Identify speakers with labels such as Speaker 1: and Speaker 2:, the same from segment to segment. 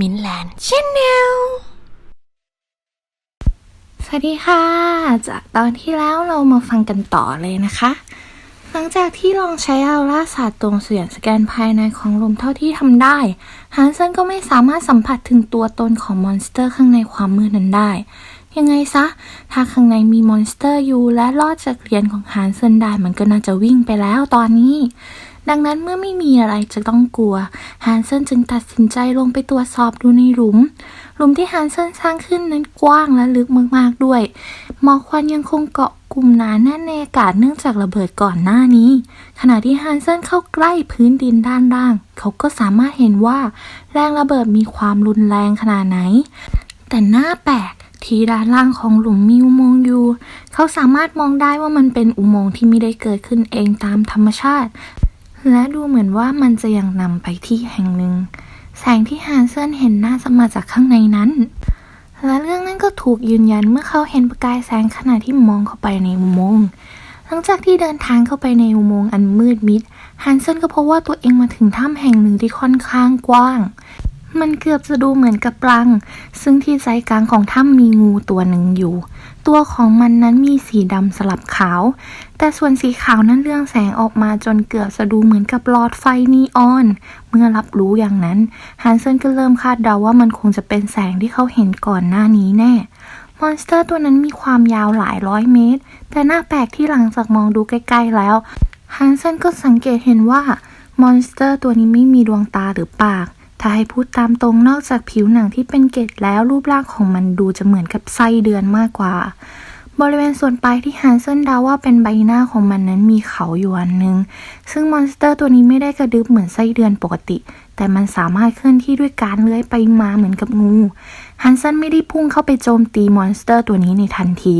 Speaker 1: มินแลนด์ชแนล
Speaker 2: สวัสดีค่ะ จากตอนที่แล้วเรามาฟังกันต่อเลยนะคะ หลังจากที่ลองใช้เอาล่าศาสตร์ตรงเสียงสแกนภายในของลมเท่าที่ทำได้ฮันเซนก็ไม่สามารถสัมผัสถึงตัวตนของมอนสเตอร์ข้างในความมืดนั้นได้ ยังไงซะ ถ้าข้างในมีมอนสเตอร์อยู่และรอดจากเหรียญของฮันเซนได้มันก็น่าจะวิ่งไปแล้วตอนนี้ ดังนั้นเมื่อไม่มีอะไรจะต้องกลัวฮันเซนจึงตัดสินใจลงไปตรวจสอบดูในหลุม หลุมที่ฮันเซนสร้างขึ้นนั้นกว้างและลึกมากๆด้วย หมอกควันยังคงเกาะกลุ่มหนาแน่นในอากาศเนื่องจากระเบิดก่อนหน้านี้ ขณะที่ฮันเซนเข้าใกล้พื้นดินด้านล่าง เขาก็สามารถเห็นว่าแรงระเบิดมีความรุนแรงขนาดไหน แต่หน้าแปลกที่ด้านล่างของหลุมมีอุโมงค์อยู่ เขาสามารถมองได้ว่ามันเป็นอุโมงค์ที่ไม่ได้เกิดขึ้นเองตามธรรมชาติ และดูเหมือนว่ามันจะยังนำไปที่แห่งหนึ่ง แสงที่ฮันเซนเห็นน่าจะมาจากข้างในนั้น และเรื่องนั้นก็ถูกยืนยันเมื่อเขาเห็นประกายแสงขณะที่มองเข้าไปในอุโมงค์หลังจากที่เดินทางเข้าไปในอุโมงค์อันมืดมิดฮันเซนก็พบว่าตัวเองมาถึงถ้ำแห่งหนึ่งที่ค่อนข้างกว้าง มันเกือบจะดูเหมือนกับปลัง ซึ่งที่ใจกลางของถ้ำมีงูตัวหนึ่งอยู่ ตัวของมันนั้นมีสีดำสลับขาว แต่ส่วนสีขาวนั้นเรื่องแสงออกมาจนเกือบจะดูเหมือนกับหลอดไฟนีออน เมื่อรับรู้อย่างนั้นฮันเซนก็เริ่มคาดเดาว่ามันคงจะเป็นแสงที่เขาเห็นก่อนหน้านี้แน่ มอนสเตอร์ตัวนั้นมีความยาวหลายร้อยเมตร แต่หน้าแปลกที่หลังจากมองดูใกล้ ๆ แล้วฮันเซนก็สังเกตเห็นว่ามอนสเตอร์ตัวนี้ไม่มีดวงตาหรือปาก ถ้าให้พูดตามตรงนอกจากผิวหนังที่เป็นเกล็ดแล้วรูปร่างของมันดูจะเหมือนกับไส้เดือนมากกว่า บริเวณส่วนปลายที่ฮันเซนเดาว่าเป็นใบหน้าของมันนั้นมีเขาอยู่อันหนึ่งซึ่งมอนสเตอร์ตัวนี้ไม่ได้กระดึบเหมือนไส้เดือนปกติ แต่มันสามารถเคลื่อนที่ด้วยการเลื้อยไปมาเหมือนกับงูฮันเซนไม่ได้พุ่งเข้าไปโจมตีมอนสเตอร์ตัวนี้ในทันที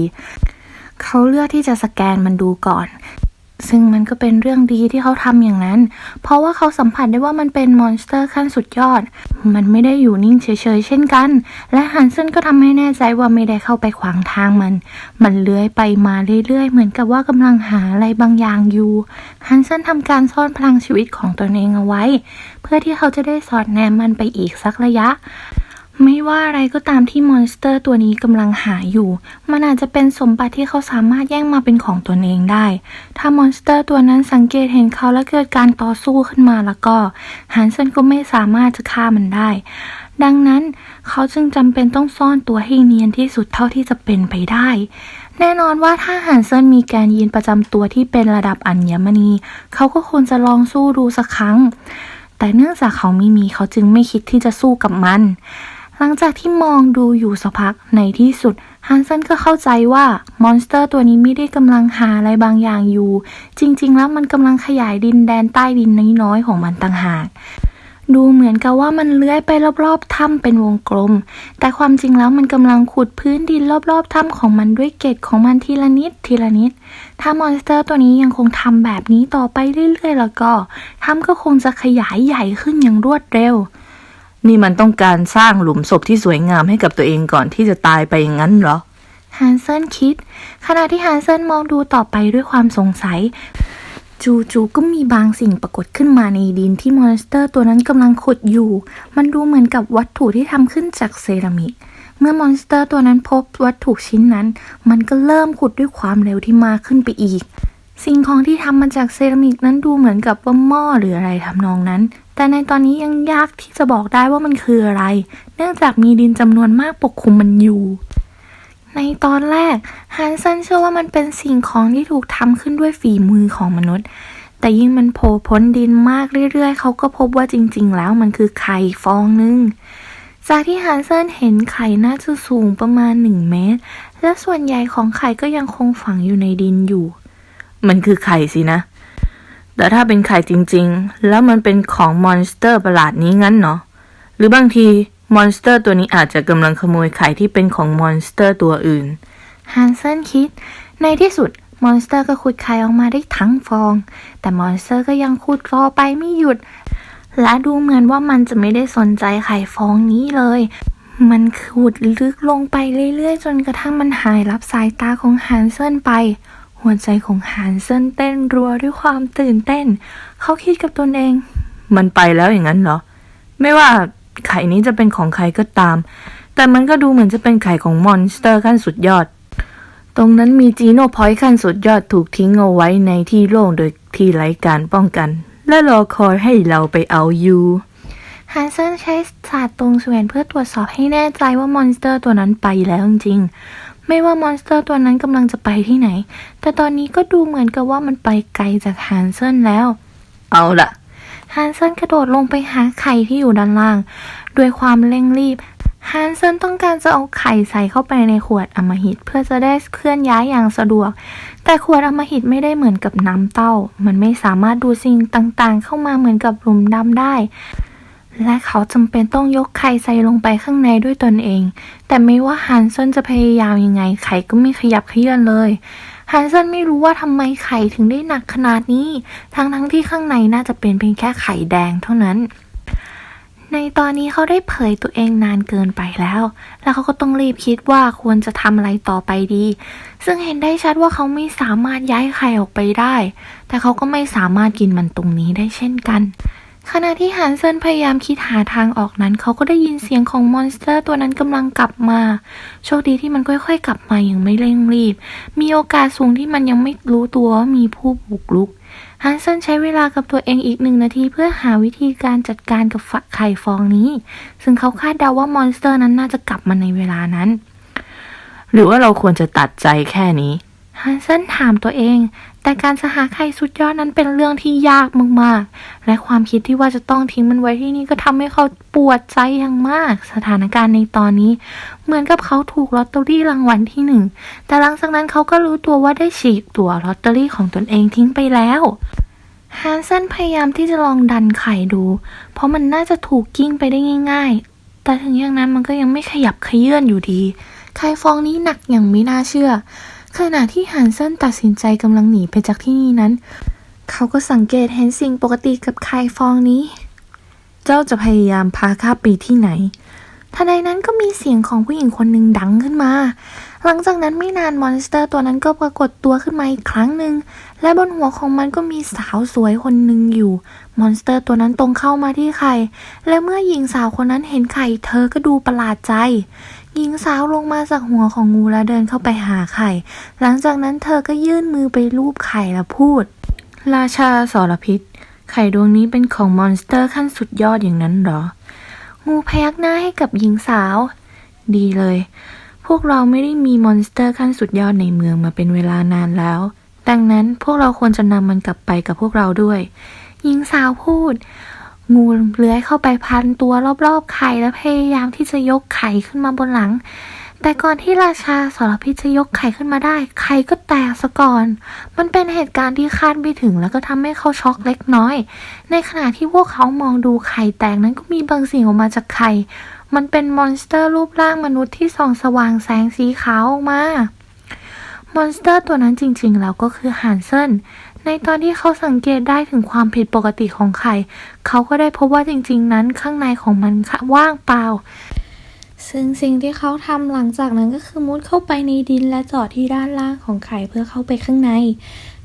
Speaker 2: เขาเลือกที่จะสแกนมันดูก่อน ซึ่งมันก็เป็นเรื่องดีที่เขาทำอย่างนั้น เพราะว่าเขาสัมผัสได้ว่ามันเป็นมอนสเตอร์ขั้นสุดยอด มันไม่ได้อยู่นิ่งเฉยๆเช่นกัน และฮันเซนก็ทำให้แน่ใจว่าไม่ได้เข้าไปขวางทางมัน มันเลื้อยไปมาเรื่อยๆ เหมือนกับว่ากำลังหาอะไรบางอย่างอยู่ ฮันเซนทำการซ่อนพลังชีวิตของตนเองเอาไว้ เพื่อที่เขาจะได้สอดแนมมันไปอีกสักระยะ ไม่ว่าอะไรก็ตามที่มอนสเตอร์ตัวนี้กำลังหาอยู่ มันอาจจะเป็นสมบัติที่เขาสามารถแย่งมาเป็นของตนเองได้ ถ้ามอนสเตอร์ตัวนั้นสังเกตเห็นเขาและเกิดการต่อสู้ขึ้นมาแล้วก็ฮันเซนก็ไม่สามารถจะฆ่ามันได้ ดังนั้นเขาจึงจำเป็นต้องซ่อนตัวให้เนียนที่สุดเท่าที่จะเป็นไปได้ แน่นอนว่าถ้าฮันเซนมีการยีนประจำตัวที่เป็นระดับอัญมณี เขาก็ควรจะลองสู้ดูสักครั้ง แต่เนื่องจากเขาไม่มีเขาจึงไม่คิดที่จะสู้กับมัน หลังจากที่มองดูอยู่สักพักในที่สุดฮันเซนก็เข้าใจว่ามอนสเตอร์ตัวนี้ไม่ได้กำลังหาอะไรบางอย่างอยู่ จริง ๆ แล้วมันกำลังขยายดินแดนใต้ดินน้อยๆของมันต่างหากดูเหมือนกับว่ามันเลื้อยไปรอบๆถ้ำเป็นวงกลม แต่ความจริงแล้วมันกำลังขุดพื้นดินรอบๆถ้ำของมันด้วยเกล็ดของมันทีละนิดทีละนิด ถ้ามอนสเตอร์ตัวนี้ยังคงทำแบบนี้ต่อไปเรื่อยๆ แล้วก็ถ้ำก็คงจะขยายใหญ่ขึ้นอย่างรวดเร็ว
Speaker 1: นี่มันต้องการสร้างหลุมศพที่สวยงามให้กับตัวเองก่อนที่จะตายไปอย่างนั้นเหรอ
Speaker 2: ฮันเซนคิด ขณะที่ฮันเซนมองดูต่อไปด้วยความสงสัย จู่ๆก็มีบางสิ่งปรากฏขึ้นมาในดินที่มอนสเตอร์ตัวนั้นกำลังขุดอยู่ มันดูเหมือนกับวัตถุที่ทำขึ้นจากเซรามิก เมื่อมอนสเตอร์ตัวนั้นพบวัตถุชิ้นนั้น มันก็เริ่มขุดด้วยความเร็วที่มากขึ้นไปอีกสิ่งของที่ทำมาจากเซรามิกนั้นดูเหมือนกับว่าหม้อหรืออะไรทำนองนั้น แต่ในตอนนี้ยังยากที่จะบอกได้ว่ามันคืออะไร เนื่องจากมีดินจำนวนมากปกคลุมมันอยู่ ในตอนแรกฮันเซนเชื่อว่ามันเป็นสิ่งของที่ถูกทำขึ้นด้วยฝีมือของมนุษย์ แต่ยิ่งมันโผล่พ้นดินมากเรื่อยๆ เขาก็พบว่าจริง ๆ แล้วมันคือไข่ฟองหนึ่งจากที่ฮันเซนเห็นไข่น่าจะสูงประมาณหนึ่งเมตร และส่วนใหญ่ของไข่ก็ยังคงฝังอยู่ในดินอยู่
Speaker 1: มันคือไข่สินะ แต่ถ้าเป็นไข่จริงๆ แล้วมันเป็นของมอนสเตอร์ประหลาดนี้งั้นเนาะหรือบางทีมอนสเตอร์ตัวนี้อาจจะกำลังขโมยไข่ที่เป็นของมอนสเตอร์ตัวอื่น
Speaker 2: ฮันเซนคิด ในที่สุดมอนสเตอร์ก็ขุดไข่ออกมาได้ทั้งฟอง แต่มอนสเตอร์ก็ยังขุดรอไปไม่หยุด และดูเหมือนว่ามันจะไม่ได้สนใจไข่ฟองนี้เลย มันขุดลึกลงไปเรื่อยๆ จนกระทั่งมันหายรับสายตาของฮันเซนไป หัวใจของฮันเซนเต้นรัวด้วยความตื่นเต้น เขาคิดกับตนเอง
Speaker 1: มันไปแล้วอย่างนั้นเหรอ ไม่ว่าไข่นี้จะเป็นของใครก็ตาม แต่มันก็ดูเหมือนจะเป็นไข่ของมอนสเตอร์ขั้นสุดยอด ตรงนั้นมีจีโน่พอยต์ขั้นสุดยอดถูกทิ้งเอาไว้ในที่โล่งโดยที่ไร้การป้องกัน และรอคอยให้เราไปเอาอยู่
Speaker 2: ฮันเซนใช้ศาสตร์ตรงสวนเพื่อตรวจสอบให้แน่ใจว่ามอนสเตอร์ตัวนั้นไปแล้วจริงๆ ไม่ว่ามอนสเตอร์ตัวนั้นกำลังจะไปที่ไหน แต่ตอนนี้ก็ดูเหมือนกับว่ามันไปไกลจากฮันเซนแล้ว
Speaker 1: เอาละ
Speaker 2: ฮันเซนกระโดดลงไปหาไข่ที่อยู่ด้านล่าง ด้วยความเร่งรีบฮันเซนต้องการจะเอาไข่ใส่เข้าไปในขวดอมหิต เพื่อจะได้เคลื่อนย้ายอย่างสะดวก แต่ขวดอมหิตไม่ได้เหมือนกับน้ำเต้า มันไม่สามารถดูดสิ่งต่างๆ เข้ามาเหมือนกับหลุมดำได้ และเขาจำเป็นต้องยกไข่ใส่ลงไปข้างในด้วยตนเอง แต่ไม่ว่าฮันเซนจะพยายามยังไง ไข่ก็ไม่ขยับเขยื่อนเลยฮันเซนไม่รู้ว่าทำไมไข่ถึงได้หนักขนาดนี้ ทั้งๆที่ข้างในน่าจะเป็นเพียงแค่ไข่แดงเท่านั้น ในตอนนี้เขาได้เผยตัวเองนานเกินไปแล้ว แล้วเขาก็ต้องรีบคิดว่าควรจะทำอะไรต่อไปดี ซึ่งเห็นได้ชัดว่าเขาไม่สามารถย้ายไข่ออกไปได้ แต่เขาก็ไม่สามารถกินมันตรงนี้ได้เช่นกัน ขณะที่ฮันเซนพยายามคิดหาทางออกนั้น เขาก็ได้ยินเสียงของมอนสเตอร์ตัวนั้นกำลังกลับมา โชคดีที่มันค่อยๆ กลับมาอย่างไม่เร่งรีบ มีโอกาสสูงที่มันยังไม่รู้ตัวว่ามีผู้บุกรุกฮันเซนใช้เวลากับตัวเองอีกหนึ่งนาทีเพื่อหาวิธีการจัดการกับฝักไข่ฟองนี้ ซึ่งเขาคาดเดาว่ามอนสเตอร์นั้นน่าจะกลับมาในเวลานั้น
Speaker 1: หรือว่าเราควรจะตัดใจแค่นี้
Speaker 2: ฮันเซนถามตัวเอง แต่การจะหาไข่สุดยอดนั้นเป็นเรื่องที่ยากมากๆ และความคิดที่ว่าจะต้องทิ้งมันไว้ที่นี่ก็ทำให้เขาปวดใจอย่างมาก สถานการณ์ในตอนนี้ เหมือนกับเขาถูกลอตเตอรี่รางวัลที่หนึ่ง แต่หลังจากนั้นเขาก็รู้ตัวว่าได้ฉีกตัวลอตเตอรี่ของตนเองทิ้งไปแล้วฮันเซนพยายามที่จะลองดันไข่ดู เพราะมันน่าจะถูกกิ้งไปได้ง่าย ๆ แต่ถึงอย่างนั้นมันก็ยังไม่ขยับขยื่นอยู่ดี ไข่ฟองนี้หนักอย่างไม่น่าเชื่อ ขณะที่ฮันเซนตัดสินใจกำลังหนีไปจากที่นี่นั้น เขาก็สังเกตเห็นสิ่งปกติกับไข่ฟองนี้
Speaker 1: เจ้าจะพยายามพาข้าไปที่ไหน
Speaker 2: ทันใดนั้นก็มีเสียงของผู้หญิงคนหนึ่งดังขึ้นมา หลังจากนั้นไม่นานมอนสเตอร์ตัวนั้นก็ปรากฏตัวขึ้นมาอีกครั้งหนึ่ง และบนหัวของมันก็มีสาวสวยคนหนึ่งอยู่ มอนสเตอร์ตัวนั้นตรงเข้ามาที่ไข่ และเมื่อหญิงสาวคนนั้นเห็นไข่เธอก็ดูประหลาดใจ หญิงสาวลงมาจากหัวของงูและเดินเข้าไปหาไข่ หลังจากนั้นเธอก็ยื่นมือไปลูบไข่และพูด
Speaker 1: ราชาสรพิษ ไข่ดวงนี้เป็นของมอนสเตอร์ขั้นสุดยอดอย่างนั้นหรอ
Speaker 2: งูพยักหน้าให้กับหญิงสาว
Speaker 1: ดีเลย พวกเราไม่ได้มีมอนสเตอร์ขั้นสุดยอดในเมืองมาเป็นเวลานานแล้ว ดังนั้นพวกเราควรจะนำมันกลับไปกับพวกเราด้วย
Speaker 2: หญิงสาวพูด งูเลื้อยเข้าไปพันตัวรอบๆไข่และพยายามที่จะยกไข่ขึ้นมาบนหลัง แต่ก่อนที่ราชาสรพิษจะยกไข่ขึ้นมาได้ ไข่ก็แตกซะก่อน มันเป็นเหตุการณ์ที่คาดไม่ถึงแล้วก็ทำให้เขาช็อกเล็กน้อย ในขณะที่พวกเขามองดูไข่แตกนั้นก็มีบางสิ่งออกมาจากไข่ มันเป็นมอนสเตอร์รูปร่างมนุษย์ที่ส่องสว่างแสงสีขาวออกมามอนสเตอร์ตัวนั้นจริงๆแล้วก็คือฮันเซน ในตอนที่เขาสังเกตได้ถึงความผิดปกติของไข่ เขาก็ได้พบว่าจริง ๆ นั้นข้างในของมันว่างเปล่า ซึ่งสิ่งที่เขาทำหลังจากนั้นก็คือมุดเข้าไปในดินและจาะที่ด้านล่างของไข่เพื่อเข้าไปข้างใน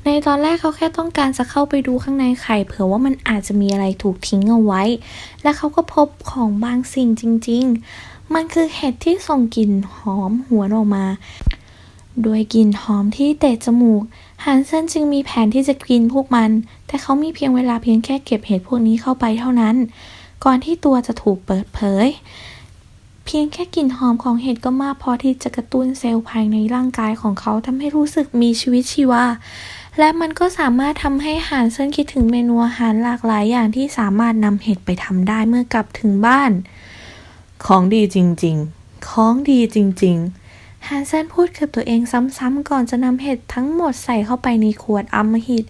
Speaker 2: ในตอนแรกเขาแค่ต้องการจะเข้าไปดูข้างในไข่เผื่อว่ามันอาจจะมีอะไรถูกทิ้งเอาไว้ และเขาก็พบของบางสิ่งจริง ๆ มันคือเห็ดที่ส่งกลิ่นหอมหวนออกมา โดยกลิ่นหอมที่เตะจมูกฮันเซนจึงมีแผนที่จะกินพวกมัน แต่เขามีเพียงเวลาเพียงแค่เก็บเห็ดพวกนี้เข้าไปเท่านั้น ก่อนที่ตัวจะถูกเปิดเผย เพียงแค่กลิ่นหอมของเห็ดก็มากพอที่จะกระตุ้นเซลล์ภายในร่างกายของเขาทำให้รู้สึกมีชีวิตชีวา และมันก็สามารถทำให้ฮันเซนคิดถึงเมนูอาหารหลากหลายอย่างที่สามารถนำเห็ดไปทำได้เมื่อกลับถึงบ้าน
Speaker 1: ของดีจริง ๆ ของดีจริง ๆ
Speaker 2: ฮันเซนพูดกับตัวเองซ้ำๆก่อนจะนำเห็ดทั้งหมดใส่เข้าไปในขวดอำมหิต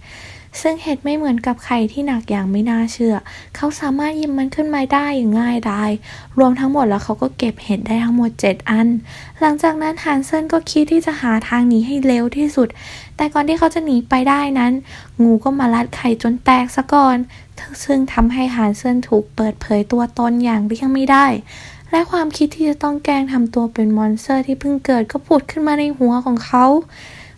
Speaker 2: ซึ่งเห็ดไม่เหมือนกับไข่ที่หนักอย่างไม่น่าเชื่อ เขาสามารถยิบมันขึ้นมาได้อย่างง่ายดายรวมทั้งหมดแล้วเขาก็เก็บเห็ดได้ทั้งหมด 7 อัน หลังจากนั้นฮันเซนก็คิดที่จะหาทางหนีให้เร็วที่สุด แต่ก่อนที่เขาจะหนีไปได้นั้น งูก็มาลัดไข่จนแตกซะก่อนซึ่งทำให้ฮันเซนถูกเปิดเผยตัวตนอย่างเลี่ยงไม่ได้ และความคิดที่จะต้องแกล้งทำตัวเป็นมอนสเตอร์ที่เพิ่งเกิดก็ผุดขึ้นมาในหัวของเขา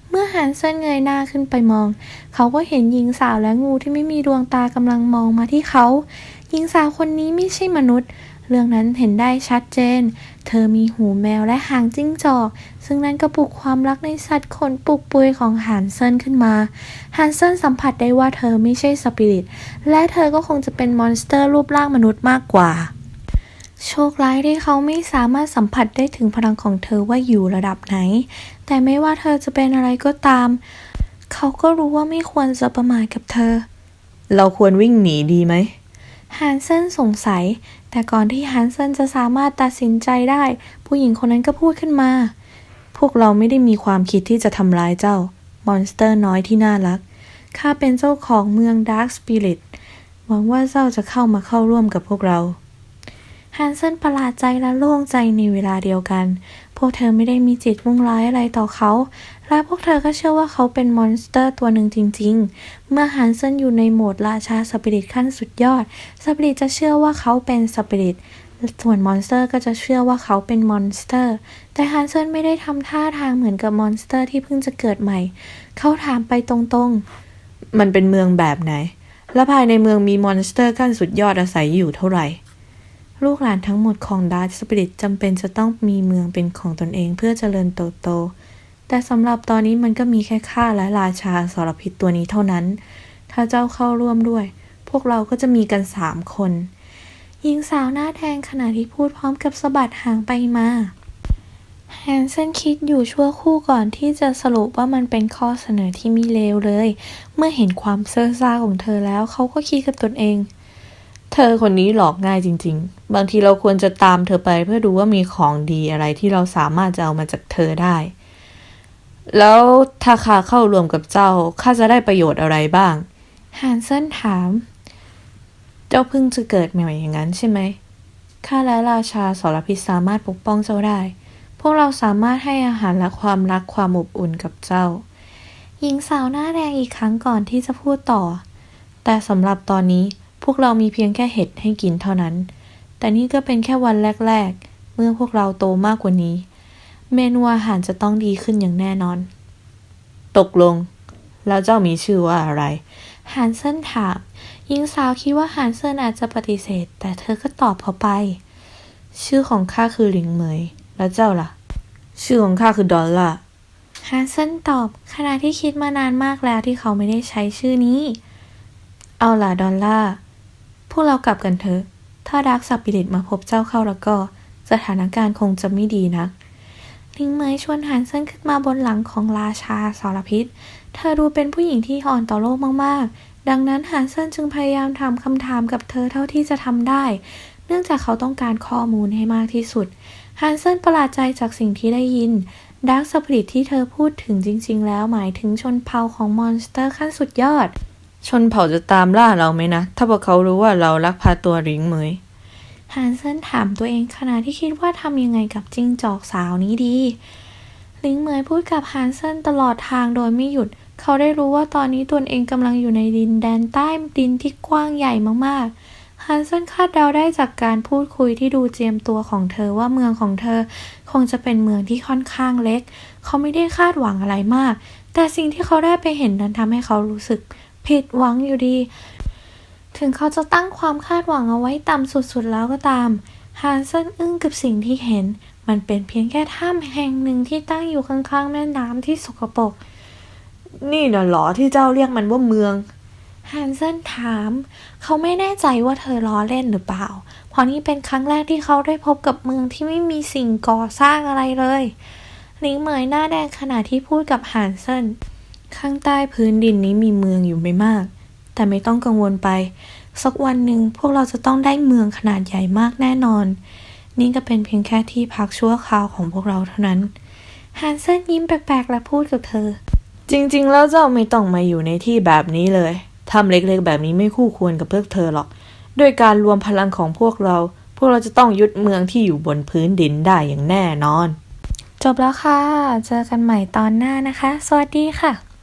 Speaker 2: เมื่อฮันเซนเงยหน้าขึ้นไปมอง เขาก็เห็นหญิงสาวและงูที่ไม่มีดวงตากำลังมองมาที่เขา หญิงสาวคนนี้ไม่ใช่มนุษย์ เรื่องนั้นเห็นได้ชัดเจน เธอมีหูแมวและหางจิ้งจอก ซึ่งนั่นก็ปลุกความรักในสัตว์ขนปุกปุยของฮันเซนขึ้นมาฮันเซนสัมผัสได้ว่าเธอไม่ใช่สปิริต และเธอก็คงจะเป็นมอนสเตอร์รูปร่างมนุษย์มากกว่า โชคร้ายที่เขาไม่สามารถสัมผัสได้ถึงพลังของเธอว่าอยู่ระดับไหน แต่ไม่ว่าเธอจะเป็นอะไรก็ตาม เขาก็รู้ว่าไม่ควรจะประมาทกับเธอ
Speaker 1: เราควรวิ่งหนีดีไหม
Speaker 2: ฮันเซนสงสัย แต่ก่อนที่ฮันเซนจะสามารถตัดสินใจได้ ผู้หญิงคนนั้นก็พูดขึ้นมา
Speaker 1: พวกเราไม่ได้มีความคิดที่จะทำร้ายเจ้ามอนสเตอร์น้อยที่น่ารัก ข้าเป็นเจ้าของเมืองดาร์กสปิริต หวังว่าเจ้าจะเข้ามาเข้าร่วมกับพวกเรา
Speaker 2: ฮันเซนประหลาดใจและโล่งใจในเวลาเดียวกัน พวกเธอไม่ได้มีจิตมุ่งร้ายอะไรต่อเขา และพวกเธอก็เชื่อว่าเขาเป็นมอนสเตอร์ตัวหนึ่งจริง ๆ เมื่อฮันเซนอยู่ในโหมดราชาสปิริตขั้นสุดยอด สปิริตจะเชื่อว่าเขาเป็นสปิริตส่วนมอนสเตอร์ก็จะเชื่อว่าเขาเป็นมอนสเตอร์ แต่ฮันเซนไม่ได้ทำท่าทางเหมือนกับมอนสเตอร์ที่เพิ่งจะเกิดใหม่ เขาถามไปตรงๆ
Speaker 1: มันเป็นเมืองแบบไหน และภายในเมืองมีมอนสเตอร์ขั้นสุดยอดอาศัยอยู่เท่าไหร่ ลูกหลานทั้งหมดของดาร์สปิริตจำเป็นจะต้องมีเมืองเป็นของตนเองเพื่อเจริญเติบโต แต่สำหรับตอนนี้มันก็มีแค่ข้าและราชาสารพิษตัวนี้เท่านั้น ถ้าเจ้าเข้าร่วมด้วย พวกเราก็จะมีกันสามคน
Speaker 2: หญิงสาวหน้าแดงขณะที่พูดพร้อมกับสะบัดหางไปมาแฮนเซนคิดอยู่ชั่วคู่ก่อนที่จะสรุปว่ามันเป็นข้อเสนอที่มีเลวเลย เมื่อเห็นความเซ่อซ่าของเธอแล้วเขาก็คิดกับตนเอง
Speaker 1: เธอคนนี้หลอกง่ายจริง ๆ บางทีเราควรจะตามเธอไปเพื่อดูว่ามีของดีอะไรที่เราสามารถจะเอามาจากเธอได้ แล้วถ้าข้าเข้ารวมกับเจ้าข้าจะได้ประโยชน์อะไรบ้าง
Speaker 2: แฮนเซนถาม
Speaker 1: เจ้าเพิ่งจะเกิดใหม่อย่างนั้นใช่ไหมข้าและราชาสรพิษสามารถปกป้องเจ้าได้ พวกเราสามารถให้อาหารและความรักความอบอุ่นกับเจ้า
Speaker 2: หญิงสาวหน้าแดงอีกครั้งก่อนที่จะพูดต่อ
Speaker 1: แต่สำหรับตอนนี้ พวกเรามีเพียงแค่เห็ดให้กินเท่านั้น แต่นี่ก็เป็นแค่วันแรก ๆ เมื่อพวกเราโตมากกว่านี้ เมนูอาหารจะต้องดีขึ้นอย่างแน่นอน ตกลง แล้วเจ้ามีชื่อว่าอะไร
Speaker 2: ฮันเซนถามหญิงสาวคิดว่าฮันเซนอาจจะปฏิเสธ แต่เธอก็ตอบเขาไป
Speaker 1: ชื่อของข้าคือหลิงเหมย แล้วเจ้าล่ะ ชื่อของข้าคือดอลล่า
Speaker 2: ฮันเซนตอบขณะที่คิดมานานมากแล้วที่เขาไม่ได้ใช้ชื่อนี้
Speaker 1: เอาล่ะ ดอลล่าพ วกเรากลับกันเถอะ ถ้าดักสับปิริตมาพบเจ้าเข้าแล้วก็ สถานการณ์คงจะไม่ดีนัก
Speaker 2: ลิงเมยชวนฮันเซนขึ้นมาบนหลังของราชาสารพิษ เธอดูเป็นผู้หญิงที่อ่อนต่อโลกมากๆ ดังนั้นฮันเซนจึงพยายามถามคำถามกับเธอเท่าที่จะทำได้ เนื่องจากเขาต้องการข้อมูลให้มากที่สุดฮันเซนประหลาดใจจากสิ่งที่ได้ยินดาร์คสปิริตที่เธอพูดถึงจริง ๆ แล้วหมายถึงชนเผ่าของมอนสเตอร์ขั้นสุดยอด
Speaker 1: ชนเผ่าจะตามล่าเราไหมนะ ถ้าพวกเขารู้ว่าเราลักพาตัวหลิงเหมย
Speaker 2: ฮันเซนถามตัวเองขณะที่คิดว่าทำยังไงกับจิ้งจอกสาวนี้ดี ลิงเหมยพูดกับฮันเซนตลอดทางโดยไม่หยุด เขาได้รู้ว่าตอนนี้ตนเองกำลังอยู่ในดินแดนใต้ดินที่กว้างใหญ่มากๆ ฮันเซนคาดเดาได้จากการพูดคุยที่ดูเจียมตัวของเธอว่าเมืองของเธอ คงจะเป็นเมืองที่ค่อนข้างเล็ก เขาไม่ได้คาดหวังอะไรมาก แต่สิ่งที่เขาได้ไปเห็นนั้นทำให้เขารู้สึก ผิดหวังอยู่ดี ถึงเขาจะตั้งความคาดหวังเอาไว้ต่ำสุดๆแล้วก็ตามฮันเซนอึ้งกับสิ่งที่เห็น มันเป็นเพียงแค่ถ้ำแห่งหนึ่งที่ตั้งอยู่ข้างๆ แม่น้ำที่สกปรก
Speaker 1: นี่น่ะเหรอที่เจ้าเรียกมันว่าเมือง
Speaker 2: ฮันเซนถาม เขาไม่แน่ใจว่าเธอล้อเล่นหรือเปล่า เพราะนี่เป็นครั้งแรกที่เขาได้พบกับเมืองที่ไม่มีสิ่งก่อสร้างอะไรเลยลิงเหมยหน้าแดงขณะที่พูดกับฮันเซน
Speaker 1: ข้างใต้พื้นดินนี้มีเมืองอยู่ไม่มาก แต่ไม่ต้องกังวลไป สักวันหนึ่งพวกเราจะต้องได้เมืองขนาดใหญ่มากแน่นอน นี่ก็เป็นเพียงแค่ที่พักชั่วคราวของพวกเราเท่านั้น
Speaker 2: ฮันเซนยิ้มแปลกๆ และพูดกับเธอ
Speaker 1: จริงๆ แล้วเจ้าไม่ต้องมาอยู่ในที่แบบนี้เลยทำเล็กๆ แบบนี้ไม่คู่ควรกับพวกเธอหรอก ด้วยการรวมพลังของพวกเรา พวกเราจะต้องยึดเมืองที่อยู่บนพื้นดินได้อย่างแน่นอน
Speaker 2: จบแล้วค่ะ เจอกันใหม่ตอนหน้านะคะ สวัสดีค่ะ